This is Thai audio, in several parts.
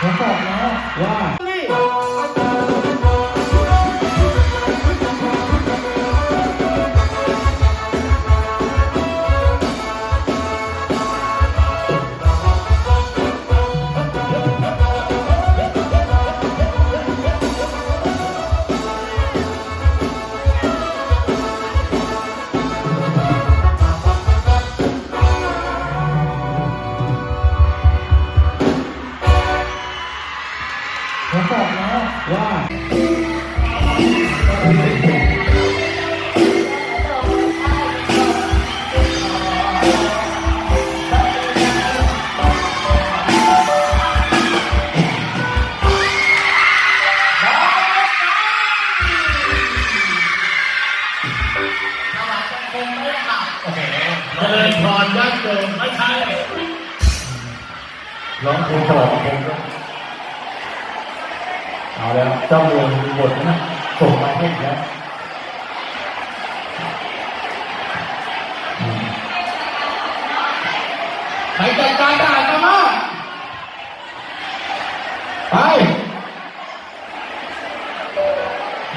ผมบอ ผมบอกแล้วว่าเจริญพรญาติโยมไม่ใช่ร้องเพลงฉลองเพลงด้วยเอา แล้วเจ้าเมืองมีบทนะส่งมาให้แล้วไปจัดการทหารพม่าไป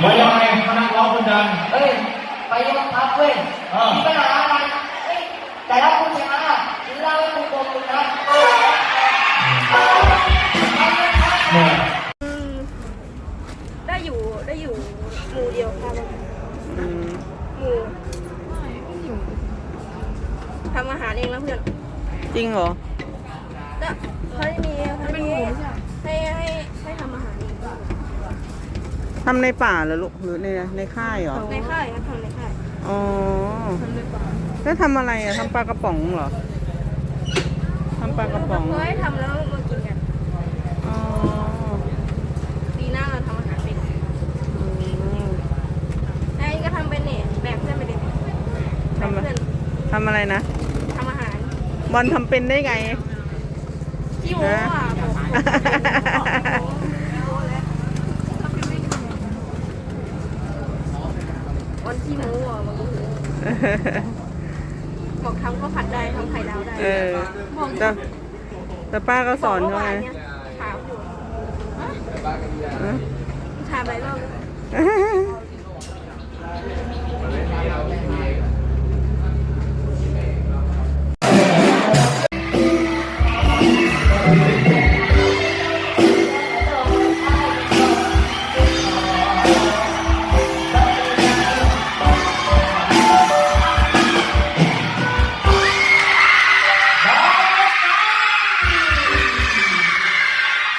มายังไงมานั่งร้องคนดังเฮ้ย ไปโรงพักเว้ยอ่ามีมีปัญหาอะไรเฮ้ยแต่ถ้าคุณชนะเล่าให้คุณโกงคุณนะ เนี่ย ได้อยู่ได้อยู่หมู่เดียวค่ะหมู่ทำ อาหารเองแล้วเพื่อนจริงเหรอ แล้วเขาจะมีเขาจะมีให้ให้ให้ทำอาหารเองทำในป่าเหรอลูกหรือในในค่ายเหรอ ในค่ายครับทำในค่ายอ๋อแล้วทำอะไรอะทำปลากระป๋องเหรอทำปลากระป๋องเขาให้ทำแล้วมากินกันอ๋อปีหน้าเราทำอาหารเป็นอืมไอ้ก็ทำเป็นเนี่ยแบกเพื่อนไปเลยแบกเพื่อนทำอะไรนะทำอาหาร บอลทำเป็นได้ไงที่โม้อะบอกวันที่โม้อะมันก็คือบอกทำข้าวผัดได้ทำไข่ดาวได้เออบอกแต่แต่ป้าก็สอนบกเขาว่าไง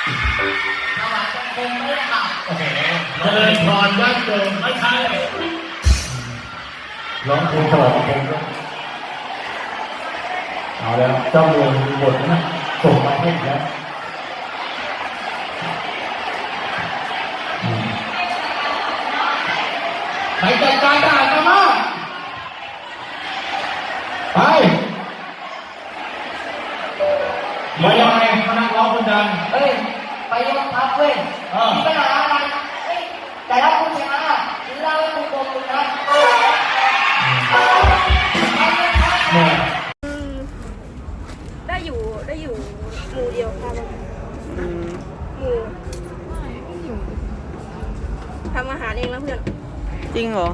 เจริญพรญาติโยมไม่ใช่ร้องเพลงฉลอเพลงด้วเอาแล้วเจ้าเมืองมีบทนะส่งมาให้แล้วไปจัดการทหารพม่าไปมายังไงมานั่งร้องคนดังเฮ้ย ไปโรงพักเว้ยอ่ามีมีปัญหาอะไรเฮ้ยแต่ถ้าคุณชนะเล่าให้คุณโกงคุณนะเนี่ยได้อยู่ได้อยู่หมู่เดียวค่ะอืมหมู่ทำอาหารเองแล้วเพื่อน จริงเหรอ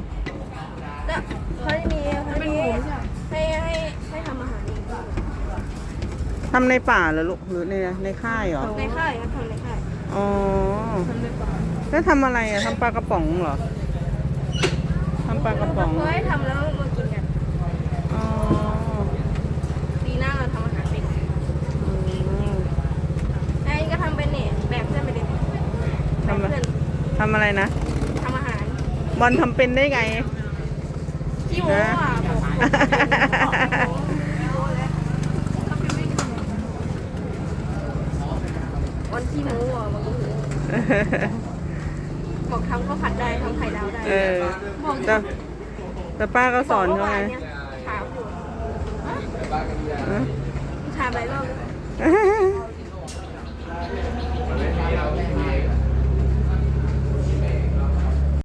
แล้วเขาจะมีเขาจะมีให้ให้ให้ทำอาหารเองทำในป่าเหรอลูกหรือในในค่ายเหรอ ในค่ายครับทำในค่าย อ๋อแล้วทำอะไรอะทำปลากระป๋องเหรอทำปลากระป๋องเขาให้ทำแล้วมากินกันอ๋อปีหน้าเราทำอาหารเป็นอืมไอ้ก็ทำเป็นเนี่ยแบกเพื่อนไปเลยแบกทำอะเพื่อนทำอะไรนะทำอาหารบอลทำเป็นได้ไงที่โม้อะบอก วันที่โม้อะมันก็คือบอกทำข้าวผัดได้ทำไข่ดาวได้เออบอกแต่แต่ป้าก็สอนเขาบกไง